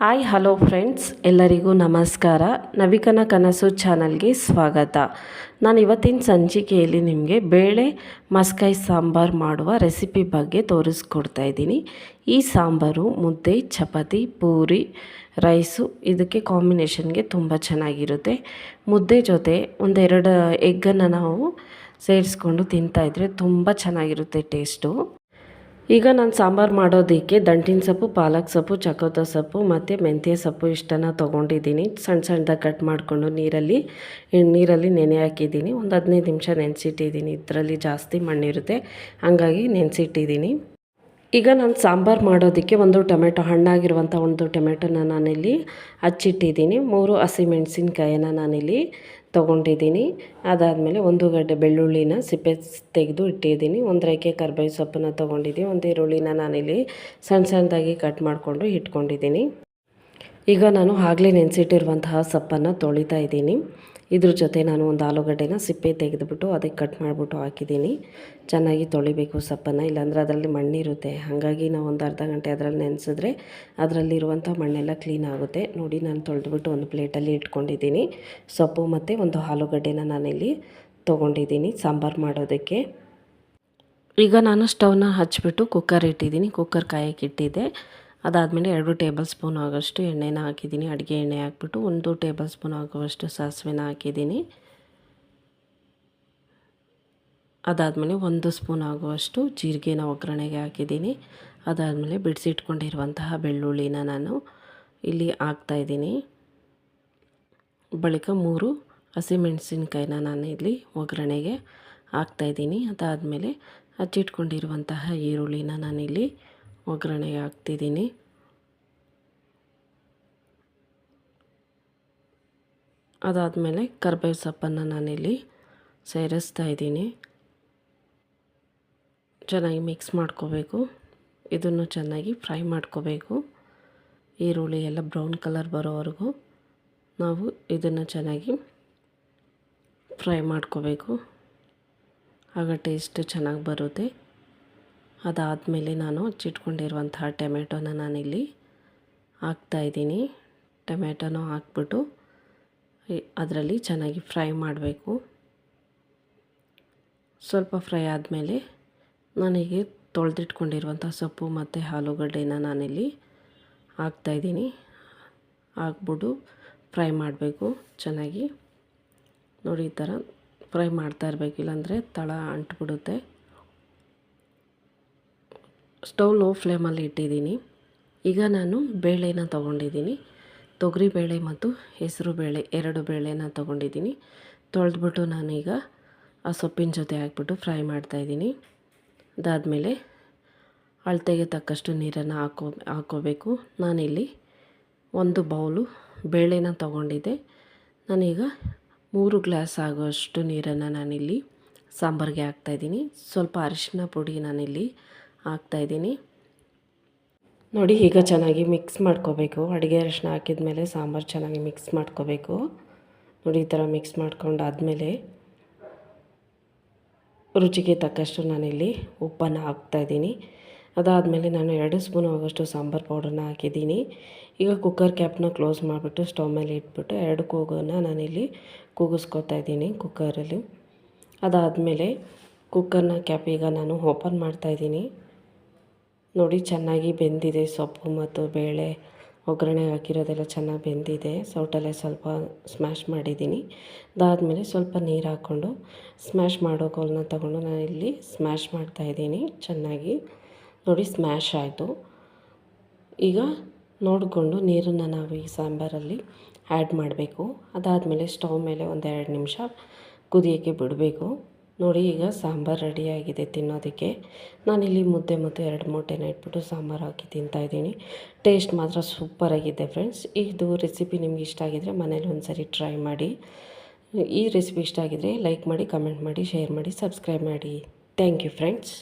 Hi, hello friends, ಎಲ್ಲರಿಗೂ ನಮಸ್ಕಾರ. ನವಿಕನ ಕನಸು ಚಾನಲ್ಗೆ ಸ್ವಾಗತ. ನಾನು ಇವತ್ತಿನ ಸಂಚಿಕೆಯಲ್ಲಿ ನಿಮಗೆ ಬೇಳೆ ಮಸ್ಕಾಯಿ ಸಾಂಬಾರು ಮಾಡುವ ರೆಸಿಪಿ ಬಗ್ಗೆ ತೋರಿಸ್ಕೊಡ್ತಾ ಇದ್ದೀನಿ. ಈ ಸಾಂಬಾರು, ಮುದ್ದೆ, ಚಪಾತಿ, ಪೂರಿ, ರೈಸು, ಇದಕ್ಕೆ ಕಾಂಬಿನೇಷನ್ಗೆ ತುಂಬ ಚೆನ್ನಾಗಿರುತ್ತೆ. ಮುದ್ದೆ ಜೊತೆ ಒಂದೆರಡು ಎಗ್ಗನ್ನು ನಾವು ಸೇರಿಸ್ಕೊಂಡು ತಿಂತಾಯಿದ್ರೆ ತುಂಬ ಚೆನ್ನಾಗಿರುತ್ತೆ ಟೇಸ್ಟು. ಈಗ ನಾನು ಸಾಂಬಾರು ಮಾಡೋದಕ್ಕೆ ದಂಟಿನ ಸೊಪ್ಪು, ಪಾಲಕ್ ಸೊಪ್ಪು, ಚಕೋತ ಸೊಪ್ಪು ಮತ್ತು ಮೆಂತ್ಯ ಸೊಪ್ಪು ಇಷ್ಟನ್ನು ತೊಗೊಂಡಿದ್ದೀನಿ. ಸಣ್ಣ ಸಣ್ಣದಾಗಿ ಕಟ್ ಮಾಡಿಕೊಂಡು ನೀರಲ್ಲಿ ನೀರಲ್ಲಿ ನೆನೆ ಹಾಕಿದ್ದೀನಿ. ಒಂದು ಹದಿನೈದು ನಿಮಿಷ ನೆನೆಸಿಟ್ಟಿದ್ದೀನಿ. ಇದರಲ್ಲಿ ಜಾಸ್ತಿ ಮಣ್ಣಿರುತ್ತೆ. ಹಾಗಾಗಿ ನೆನೆಸಿಟ್ಟಿದ್ದೀನಿ. ಈಗ ನಾನು ಸಾಂಬಾರು ಮಾಡೋದಕ್ಕೆ ಒಂದು ಟೊಮೆಟೊ ಹಣ್ಣಾಗಿರುವಂಥ ಒಂದು ಟೊಮೆಟೊನ ನಾನಿಲ್ಲಿ ಹಚ್ಚಿಟ್ಟಿದ್ದೀನಿ. ಮೂರು ಹಸಿಮೆಣಸಿನ್ಕಾಯಿನ ನಾನಿಲ್ಲಿ ತೊಗೊಂಡಿದ್ದೀನಿ. ಅದಾದಮೇಲೆ ಒಂದು ಗಡ್ಡೆ ಬೆಳ್ಳುಳ್ಳಿನ ಸಿಪ್ಪೆ ತೆಗೆದು ಇಟ್ಟಿದ್ದೀನಿ. ಒಂದು ರೇಖೆ ಕರ್ಬೇವು ಸೊಪ್ಪನ್ನ ತೊಗೊಂಡಿದ್ದೀನಿ. ಒಂದು ಈರುಳ್ಳಿನ ನಾನಿಲ್ಲಿ ಸಣ್ಣ ಸಣ್ಣದಾಗಿ ಕಟ್ ಮಾಡಿಕೊಂಡು ಇಟ್ಕೊಂಡಿದ್ದೀನಿ. ಈಗ ನಾನು ಆಗಲೇ ನೆನೆಸಿಟ್ಟಿರುವಂತಹ ಸೊಪ್ಪನ್ನು ತೊಳಿತಾ ಇದ್ದೀನಿ. ಇದ್ರ ಜೊತೆ ನಾನು ಒಂದು ಆಲೂಗಡ್ಡೆನ ಸಿಪ್ಪೆ ತೆಗೆದುಬಿಟ್ಟು ಅದಕ್ಕೆ ಕಟ್ ಮಾಡಿಬಿಟ್ಟು ಹಾಕಿದ್ದೀನಿ. ಚೆನ್ನಾಗಿ ತೊಳಿಬೇಕು ಸೊಪ್ಪನ್ನು, ಇಲ್ಲಾಂದರೆ ಅದರಲ್ಲಿ ಮಣ್ಣಿರುತ್ತೆ. ಹಾಗಾಗಿ ನಾವು ಒಂದು ಅರ್ಧ ಗಂಟೆ ಅದರಲ್ಲಿ ನೆನೆಸಿದ್ರೆ ಅದರಲ್ಲಿರುವಂಥ ಮಣ್ಣೆಲ್ಲ ಕ್ಲೀನ್ ಆಗುತ್ತೆ. ನೋಡಿ, ನಾನು ತೊಳೆದುಬಿಟ್ಟು ಒಂದು ಪ್ಲೇಟಲ್ಲಿ ಇಟ್ಕೊಂಡಿದ್ದೀನಿ. ಸೊಪ್ಪು ಮತ್ತು ಒಂದು ಆಲೂಗಡ್ಡೆನ ನಾನಿಲ್ಲಿ ತೊಗೊಂಡಿದ್ದೀನಿ ಸಾಂಬಾರು ಮಾಡೋದಕ್ಕೆ. ಈಗ ನಾನು ಸ್ಟವ್ನ ಹಚ್ಚಿಬಿಟ್ಟು ಕುಕ್ಕರ್ ಇಟ್ಟಿದ್ದೀನಿ. ಕುಕ್ಕರ್ ಕಾಯಕ್ಕೆ ಇಟ್ಟಿದ್ದೆ. ಅದಾದಮೇಲೆ ಎರಡು ಟೇಬಲ್ ಸ್ಪೂನ್ ಆಗೋಷ್ಟು ಎಣ್ಣೆನ ಹಾಕಿದ್ದೀನಿ. ಅಡುಗೆ ಎಣ್ಣೆ ಹಾಕ್ಬಿಟ್ಟು ಒಂದು ಟೇಬಲ್ ಸ್ಪೂನ್ ಆಗುವಷ್ಟು ಸಾಸಿವೆನ ಹಾಕಿದ್ದೀನಿ. ಅದಾದಮೇಲೆ ಒಂದು ಸ್ಪೂನ್ ಆಗುವಷ್ಟು ಜೀರಿಗೆನ ಒಗ್ಗರಣೆಗೆ ಹಾಕಿದ್ದೀನಿ. ಅದಾದಮೇಲೆ ಬಿಡಿಸಿಟ್ಕೊಂಡಿರುವಂತಹ ಬೆಳ್ಳುಳ್ಳಿನ ನಾನು ಇಲ್ಲಿ ಹಾಕ್ತಾಯಿದ್ದೀನಿ ಬಳಿಕ ಮೂರು ಹಸಿಮೆಣಸಿನ್ಕಾಯಿನ ನಾನು ಇಲ್ಲಿ ಒಗ್ಗರಣೆಗೆ ಹಾಕ್ತಾಯಿದ್ದೀನಿ ಅದಾದಮೇಲೆ ಹಚ್ಚಿಟ್ಕೊಂಡಿರುವಂತಹ ಈರುಳ್ಳಿನ ನಾನಿಲ್ಲಿ ಒಗ್ಗರಣೆಗೆ ಹಾಕ್ತಿದ್ದೀನಿ ಅದಾದಮೇಲೆ ಕರ್ಬೇವು ಸೊಪ್ಪನ್ನು ನಾನಿಲ್ಲಿ ಸೇರಿಸ್ತಾ ಇದ್ದೀನಿ. ಚೆನ್ನಾಗಿ ಮಿಕ್ಸ್ ಮಾಡ್ಕೋಬೇಕು. ಇದನ್ನು ಚೆನ್ನಾಗಿ ಫ್ರೈ ಮಾಡ್ಕೋಬೇಕು. ಈರುಳ್ಳಿ ಎಲ್ಲ ಬ್ರೌನ್ ಕಲರ್ ಬರೋವರೆಗೂ ನಾವು ಇದನ್ನು ಚೆನ್ನಾಗಿ ಫ್ರೈ ಮಾಡ್ಕೋಬೇಕು. ಆಗ ಟೇಸ್ಟ್ ಚೆನ್ನಾಗಿ ಬರುತ್ತೆ. ಅದಾದಮೇಲೆ ನಾನು ಹಚ್ಚಿಟ್ಕೊಂಡಿರುವಂತಹ ಟೊಮೆಟೊನ ನಾನಿಲ್ಲಿ ಹಾಕ್ತಾಯಿದ್ದೀನಿ ಟೊಮೆಟೊನೂ ಹಾಕ್ಬಿಟ್ಟು ಅದರಲ್ಲಿ ಚೆನ್ನಾಗಿ ಫ್ರೈ ಮಾಡಬೇಕು. ಸ್ವಲ್ಪ ಫ್ರೈ ಆದಮೇಲೆ ನನಗೆ ತೊಳೆದಿಟ್ಕೊಂಡಿರುವಂಥ ಸೊಪ್ಪು ಮತ್ತು ಆಲೂಗಡ್ಡೆನ ನಾನಿಲ್ಲಿ ಹಾಕ್ತಾಯಿದ್ದೀನಿ ಹಾಕ್ಬಿಟ್ಟು ಫ್ರೈ ಮಾಡಬೇಕು ಚೆನ್ನಾಗಿ. ನೋಡಿ ಈ ಥರ ಫ್ರೈ ಮಾಡ್ತಾ ಇರಬೇಕು ಇಲ್ಲಾಂದರೆ ತಳ ಅಂಟ್ಬಿಡುತ್ತೆ. ಸ್ಟವ್ ಲೋ ಫ್ಲೇಮಲ್ಲಿ ಇಟ್ಟಿದ್ದೀನಿ. ಈಗ ನಾನು ಬೇಳೆನ ತೊಗೊಂಡಿದ್ದೀನಿ. ತೊಗರಿಬೇಳೆ ಮತ್ತು ಹೆಸರು ಬೇಳೆ, ಎರಡು ಬೇಳೆನ ತೊಗೊಂಡಿದ್ದೀನಿ. ತೊಳೆದ್ಬಿಟ್ಟು ನಾನೀಗ ಆ ಸೊಪ್ಪಿನ ಜೊತೆ ಹಾಕ್ಬಿಟ್ಟು ಫ್ರೈ ಮಾಡ್ತಾಯಿದ್ದೀನಿ ಅದಾದಮೇಲೆ ಅಳತೆಗೆ ತಕ್ಕಷ್ಟು ನೀರನ್ನು ಹಾಕೋ, ಹಾಕೋಬೇಕು. ನಾನಿಲ್ಲಿ ಒಂದು ಬೌಲು ಬೇಳೆನ ತೊಗೊಂಡಿದ್ದೆ. ನಾನೀಗ ಮೂರು ಗ್ಲಾಸ್ ಆಗೋಷ್ಟು ನೀರನ್ನು ನಾನಿಲ್ಲಿ ಸಾಂಬಾರಿಗೆ ಹಾಕ್ತಾಯಿದ್ದೀನಿ ಸ್ವಲ್ಪ ಅರಿಶಿನ ಪುಡಿ ನಾನಿಲ್ಲಿ ಹಾಕ್ತಾಯಿದ್ದೀನಿ ನೋಡಿ ಈಗ ಚೆನ್ನಾಗಿ ಮಿಕ್ಸ್ ಮಾಡ್ಕೋಬೇಕು. ಅಡುಗೆ ಅರಿಶಿನ ಹಾಕಿದ ಮೇಲೆ ಸಾಂಬಾರು ಚೆನ್ನಾಗಿ ಮಿಕ್ಸ್ ಮಾಡ್ಕೋಬೇಕು. ನೋಡಿ ಈ ಥರ ಮಿಕ್ಸ್ ಮಾಡ್ಕೊಂಡಾದಮೇಲೆ ರುಚಿಗೆ ತಕ್ಕಷ್ಟು ನಾನಿಲ್ಲಿ ಉಪ್ಪನ್ನು ಹಾಕ್ತಾಯಿದ್ದೀನಿ ಅದಾದಮೇಲೆ ನಾನು ಎರಡು ಸ್ಪೂನ್ ಆಗೋಷ್ಟು ಸಾಂಬಾರು ಪೌಡರ್ನ ಹಾಕಿದ್ದೀನಿ. ಈಗ ಕುಕ್ಕರ್ ಕ್ಯಾಪ್ನ ಕ್ಲೋಸ್ ಮಾಡಿಬಿಟ್ಟು ಸ್ಟವ್ ಮೇಲೆ ಇಟ್ಬಿಟ್ಟು ಎರಡು ಕೂಗನ್ನು ನಾನಿಲ್ಲಿ ಕೂಗಿಸ್ಕೊತಾ ಇದ್ದೀನಿ ಕುಕ್ಕರಲ್ಲಿ ಅದಾದಮೇಲೆ ಕುಕ್ಕರ್ನ ಕ್ಯಾಪ್ ಈಗ ನಾನು ಓಪನ್ ಮಾಡ್ತಾಯಿದ್ದೀನಿ ನೋಡಿ, ಚೆನ್ನಾಗಿ ಬೆಂದಿದೆ ಸೊಪ್ಪು ಮತ್ತು ಬೇಳೆ. ಒಗ್ಗರಣೆ ಹಾಕಿರೋದೆಲ್ಲ ಚೆನ್ನಾಗಿ ಬೆಂದಿದೆ. ಸೌಟಲ್ಲೇ ಸ್ವಲ್ಪ ಸ್ಮ್ಯಾಶ್ ಮಾಡಿದ್ದೀನಿ. ಅದಾದಮೇಲೆ ಸ್ವಲ್ಪ ನೀರು ಹಾಕ್ಕೊಂಡು ಸ್ಮ್ಯಾಶ್ ಮಾಡೋ ಕೋಲನ್ನ ತಗೊಂಡು ನಾನು ಇಲ್ಲಿ ಸ್ಮ್ಯಾಶ್ ಮಾಡ್ತಾಯಿದ್ದೀನಿ ಚೆನ್ನಾಗಿ ನೋಡಿ ಸ್ಮ್ಯಾಶ್ ಆಯಿತು. ಈಗ ನೋಡಿಕೊಂಡು ನೀರನ್ನು ನಾವು ಈ ಸಾಂಬಾರಲ್ಲಿ ಆ್ಯಡ್ ಮಾಡಬೇಕು. ಅದಾದಮೇಲೆ ಸ್ಟವ್ ಮೇಲೆ ಒಂದೆರಡು ನಿಮಿಷ ಕುದಿಯೋಕ್ಕೆ ಬಿಡಬೇಕು. ನೋಡಿ, ಈಗ ಸಾಂಬಾರು ರೆಡಿಯಾಗಿದೆ ತಿನ್ನೋದಕ್ಕೆ. ನಾನಿಲ್ಲಿ ಮುದ್ದೆ ಮತ್ತು ಎರಡು ಮೂಟೆನ ಇಟ್ಬಿಟ್ಟು ಸಾಂಬಾರು ಹಾಕಿ ತಿಂತಾಯಿದ್ದೀನಿ ಟೇಸ್ಟ್ ಮಾತ್ರ ಸೂಪರಾಗಿದೆ ಫ್ರೆಂಡ್ಸ್ ಇದು ರೆಸಿಪಿ ನಿಮ್ಗೆ ಇಷ್ಟ ಆಗಿದರೆ ಮನೇಲಿ ಒಂದು ಸರಿ ಟ್ರೈ ಮಾಡಿ. ಈ ರೆಸಿಪಿ ಇಷ್ಟ ಆಗಿದರೆ ಲೈಕ್ ಮಾಡಿ ಕಮೆಂಟ್ ಮಾಡಿ ಶೇರ್ ಮಾಡಿ ಸಬ್ಸ್ಕ್ರೈಬ್ ಮಾಡಿ. Thank you friends